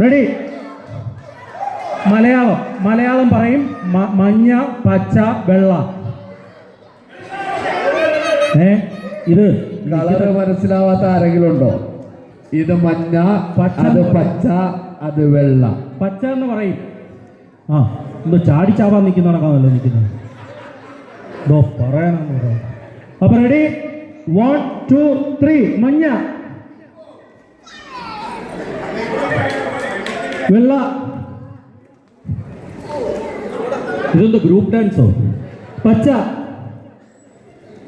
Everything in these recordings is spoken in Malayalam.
റെഡി മലയാളം. മലയാളം പറയും മഞ്ഞ പച്ച വെള്ള. ഏ? ഇത് കളറ് മനസ്സിലാവാത്ത ആരെങ്കിലും ഉണ്ടോ ഇത് മഞ്ഞ. അത് പച്ച അത് വെള്ള. പച്ച എന്ന് പറയും. ആ എന്തോ ചാടിച്ചാവാൻ നിൽക്കുന്നതാണല്ലോ നിൽക്കുന്നത്. എന്തോ പറയണം പറയാം അപ്പൊ റെഡി വൺ ടു ത്രീ മഞ്ഞ. വെള്ള ഇതെന്ത് ഗ്രൂപ്പ് ഡാൻസോ പച്ച.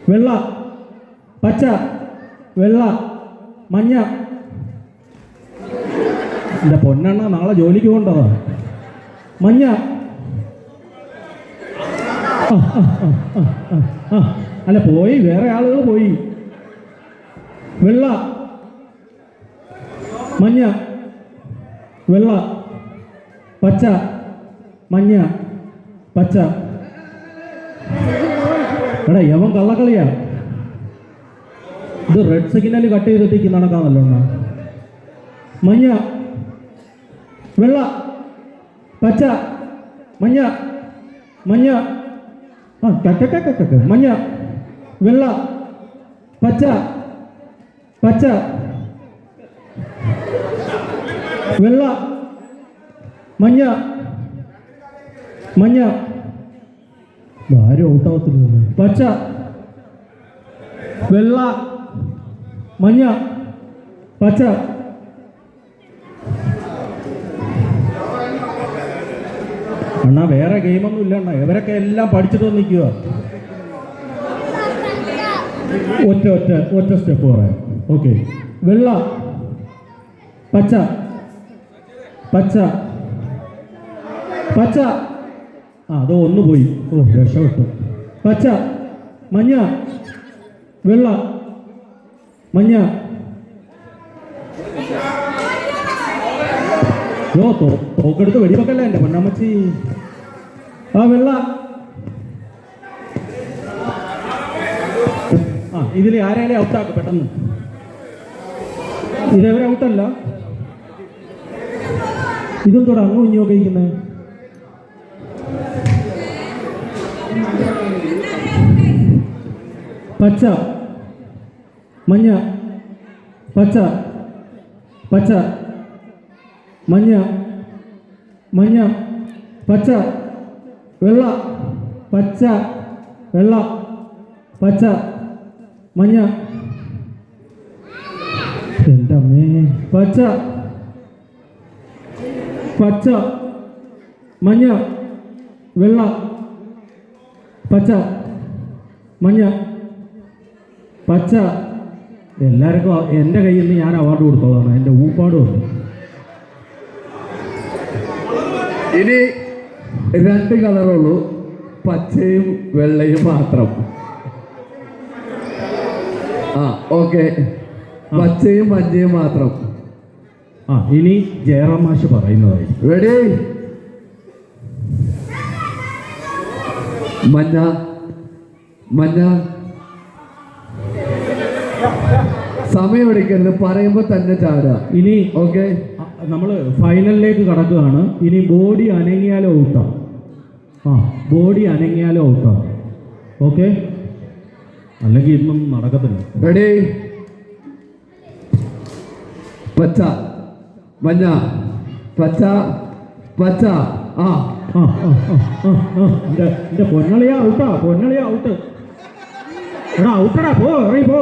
വെള്ള. പച്ച. വെള്ള. മഞ്ഞ. എന്റെ പൊന്നെണ്ണ നാളെ ജോലിക്ക് പോകേണ്ടതാ മഞ്ഞ. അല്ല പോയി. വേറെ ആളുകൾ പോയി. വെള്ള. മഞ്ഞ. വെള്ള പച്ച മഞ്ഞ പച്ച. എടാ യവൻ കള്ളക്കളിയാ. ഇത് റെഡ് സിഗ്നൽ കട്ട് ചെയ്തിട്ടേക്ക് നടക്കാമല്ലോ എന്നാ മഞ്ഞ വെള്ള പച്ച മഞ്ഞ മഞ്ഞ. ആ കക്ക കക്ക കക്ക മഞ്ഞ വെള്ള പച്ച പച്ച. വെള്ള. മഞ്ഞ. മഞ്ഞ. ആരും ഔട്ടാവത്തില്ല പച്ച. വെള്ള. മഞ്ഞ. പച്ച. അണ്ണാ വേറെ ഗെയിമൊന്നും ഇല്ല അണ്ണാ. ഇവരൊക്കെ എല്ലാം പഠിച്ചിട്ട് നിൽക്കുക ഒറ്റ ഒറ്റ ഒറ്റ സ്റ്റെപ്പ് പറയാം ഓക്കെ വെള്ള. പച്ച. പച്ച. പച്ച. ആ അതോ ഒന്ന് പോയി. ഓ രക്ഷപ്പെട്ടു. പച്ച. മഞ്ഞ. വെള്ള. മഞ്ഞ. തോ തോക്കെടുത്ത് വെടിവെക്കല്ലേ എന്റെ പൊന്നമ്മച്ചി. ആ വെള്ള. ആ ഇതിൽ ആരെങ്കിലും ഔട്ടാക്കും പെട്ടെന്ന്. ഇതെവരെ ഔട്ടല്ല? ഇതെന്തോടെ അങ്ങും ഇഞ്ഞൊക്കെ ഇരിക്കുന്നത് പച്ച മഞ്ഞ പച്ച പച്ച മഞ്ഞ മഞ്ഞ പച്ച വെള്ള പച്ച വെള്ള പച്ച മഞ്ഞ എന്റെ അമ്മേ പച്ച മഞ്ഞ വെള്ള പച്ച മഞ്ഞ പച്ച. എല്ലാവർക്കും എന്റെ കയ്യിൽ നിന്ന് ഞാൻ അവാർഡ് കൊടുത്തതാണ് എന്റെ ഊപ്പാട് ഇനി രണ്ട് കളറുള്ളൂ പച്ചയും വെള്ളയും മാത്രം. ആ ഓക്കെ പച്ചയും മഞ്ഞയും മാത്രം. ആ ഇനി ജയറാം മാഷ് പറയുന്നതായിരിക്കും. റെഡി മഞ്ഞ മഞ്ഞ സമയം എടുക്കരുത് പറയുമ്പോ തന്നെ ചാടുക. ഇനി ഓക്കെ നമ്മൾ ഫൈനലിലേക്ക് കടക്കുകയാണ്. ഇനി ബോഡി അനങ്ങിയാലോ ഊട്ടാം ആ ബോഡി അനങ്ങിയാലോ ഊട്ടാം ഓക്കെ അല്ലെങ്കിൽ ഇന്നും നടക്കത്തില്ല. റെഡി പച്ച. മഞ്ഞ പച്ച പച്ച. ആ. എന്റെ പൊന്നളിയാ ഔട്ടാ പൊന്നളിയാ ഔട്ട്. എടാ ഔട്ടടാ പോ ഇറങ്ങി പോ.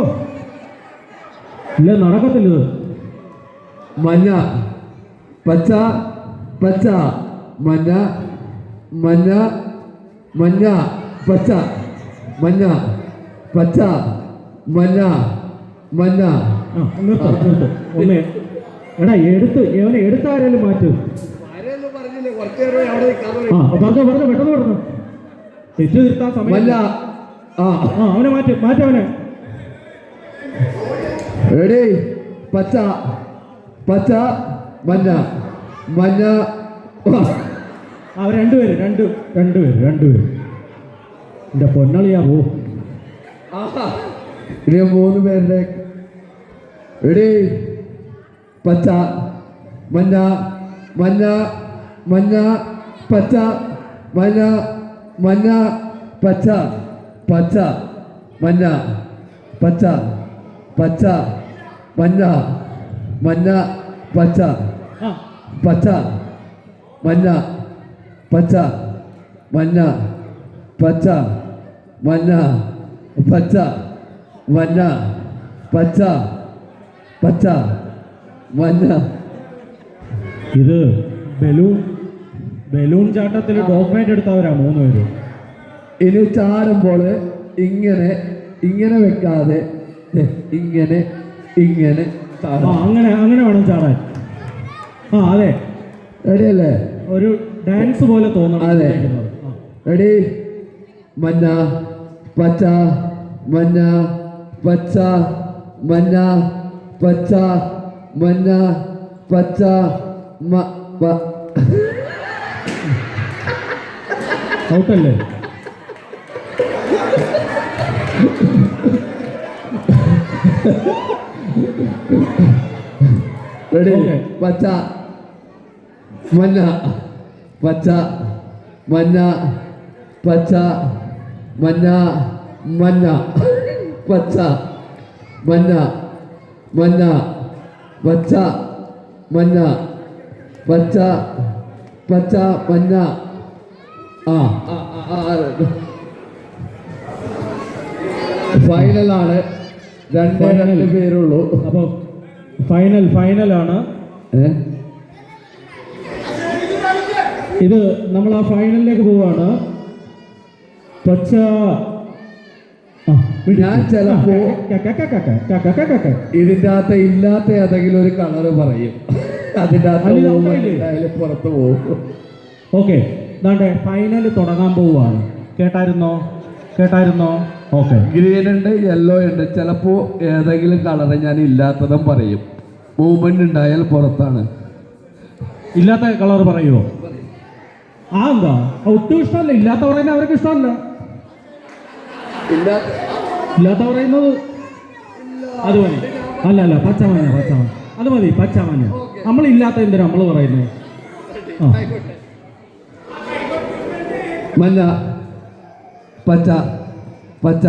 ഇല്ല നടക്കത്തില്ല മഞ്ഞ. പച്ച പച്ച. മഞ്ഞ മഞ്ഞ മഞ്ഞ പച്ച. മഞ്ഞ പച്ച. മഞ്ഞ മഞ്ഞ. ഒന്ന് എടാ എടുത്ത് എവനെ എടുത്താരേലും മാറ്റും. ആ പറഞ്ഞു പറഞ്ഞു പെട്ടെന്ന് പറഞ്ഞു? തെറ്റ് തിരുത്താൻ സമയം മഞ്ഞ ആ. അവനെ മാറ്റ് മാറ്റവനെ എടേ പച്ച പച്ച മഞ്ഞ മഞ്ഞ. ആ. രണ്ടുപേര് രണ്ട് രണ്ടുപേര് രണ്ടുപേര് എന്റെ പൊന്നളിയാ പോ. ഇനി മൂന്ന് പേരുടെ റെഡി പച്ച മഞ്ഞ മഞ്ഞ മഞ്ഞ പച്ച മഞ്ഞ മഞ്ഞ പച്ച പച്ച മഞ്ഞ പച്ച പച്ച മഞ്ഞ മഞ്ഞ പച്ച പച്ച മഞ്ഞ പച്ച മഞ്ഞ പച്ച മഞ്ഞ പച്ച മഞ്ഞ പച്ച പച്ച. ഇത് ബലൂൺ ബലൂൺ ചാട്ടത്തിൽ ഡോക്യുമെന്റ് എടുത്തവരാ മൂന്ന് പേര്. ഇനി ചാടുമ്പോൾ ഇങ്ങനെ ഇങ്ങനെ വെക്കാതെ ഇങ്ങനെ ഇങ്ങനെ അങ്ങനെ അങ്ങനെ വേണം ചാടാൻ. ആ അതെ. റെഡി അല്ലേ ഒരു ഡാൻസ് പോലെ തോന്നണം. അതെ. റെഡി? മഞ്ഞ പച്ച മഞ്ഞ പച്ച മഞ്ഞ പച്ച. മന്ന പച്ച ഔട്ടല്ലേ? റെഡി. പച്ച മന്ന പച്ച മന്ന പച്ച മന്ന മന്ന പച്ച മന്ന മന്ന പച്ച മഞ്ഞ പച്ച പച്ച മഞ്ഞ. ആ ഫൈനൽ ആണ് രണ്ട് ഫൈനലാണ് രണ്ടേ രണ്ട് പേരുള്ളൂ. അപ്പോൾ ഫൈനൽ ഫൈനൽ ആണ് ഇത് നമ്മൾ ആ ഫൈനലിലേക്ക് പോവാണ്. പച്ച. ഞാൻ ചിലപ്പോ ഇതിന്റെ അകത്ത് ഇല്ലാത്ത ഏതെങ്കിലും ഒരു കളറ് പറയും. അതിന്റെ അകത്ത് പുറത്ത് പോകും. ഓക്കെ. ഇതാണ്ട് ഫൈനൽ തുടങ്ങാൻ പോവുകയാണ് കേട്ടായിരുന്നോ? കേട്ടായിരുന്നോ? ഓക്കെ. ഗ്രീൻ ഉണ്ട് യെല്ലോ ഉണ്ട്. ചിലപ്പോ ഏതെങ്കിലും കളറ് ഞാൻ ഇല്ലാത്തതും പറയും. മൂവ്മെന്റ് ഉണ്ടായാൽ പുറത്താണ്. ഇല്ലാത്ത കളർ പറയുമോ ആ എന്താ? ഒട്ടും ഇഷ്ടമല്ല. ഇല്ലാത്ത അവർക്ക് ഇഷ്ടമല്ല. ഇല്ലാത്ത പറയുന്നത്? അത് മതി. അല്ല അല്ല പച്ചമഞ്ഞ പച്ചമഞ്ഞ. അത് മതി പച്ചമഞ്ഞ. നമ്മൾ ഇല്ലാത്ത എന്തിനാ നമ്മൾ പറയുന്നത്? മഞ്ഞ പച്ച പച്ച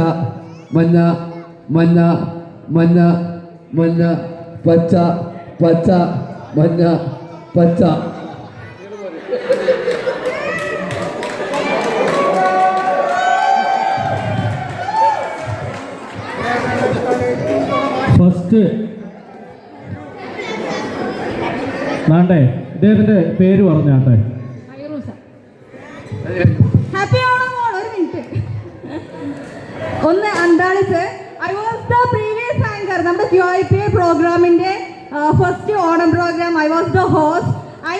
മഞ്ഞ മഞ്ഞ മഞ്ഞ മഞ്ഞ പച്ച പച്ച മഞ്ഞ പച്ച. ഫസ്റ്റ് വേണ്ടേ? ഇദ്ദേഹത്തിന്റെ പേര് പറഞ്ഞാട്ടെ ഹാപ്പി ഓണം ഒരു മിനിറ്റ് ഒന്ന് അന്താളിച്ച് I was the previous anchor നമ്മുടെ ക്യു ഐ പി പ്രോഗ്രാമിന്റെ first Onam program I was the host I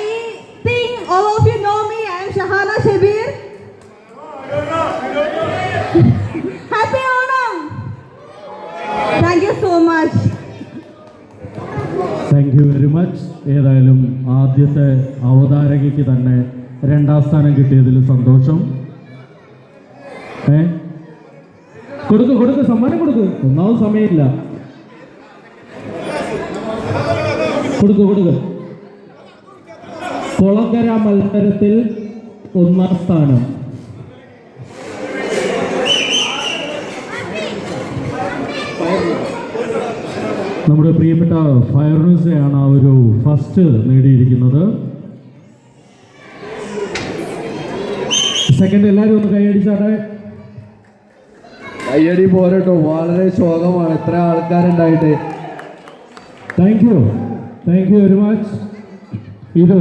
think all of you know me I'm Shahana Shabeer ഏതായാലും ആദ്യത്തെ അവതാരകയ്ക്ക് തന്നെ രണ്ടാം സ്ഥാനം കിട്ടിയതിൽ സന്തോഷം. ഏ? കൊടുക്ക് കൊടുക്ക് സമ്മാനം കൊടുക്ക്. ഒന്നാമത് സമയമില്ല. കൊടുക്ക് കൊടുക്ക്. കൊളങ്കര മത്സരത്തിൽ ഒന്നാം സ്ഥാനം. നമ്മുടെ പ്രിയപ്പെട്ട ഫയർനൂസയാണ് ആ ഒരു ഫസ്റ്റ് നേടിയിരിക്കുന്നത്. സെക്കൻഡ് എല്ലാവരും ഒന്ന് കൈയടിച്ചാട്ടെ കയ്യടി പോരട്ടോ. വളരെ ശോകമാണ്. എത്ര ആൾക്കാരുണ്ടായിട്ട്. Thank you thank you very much ഇത്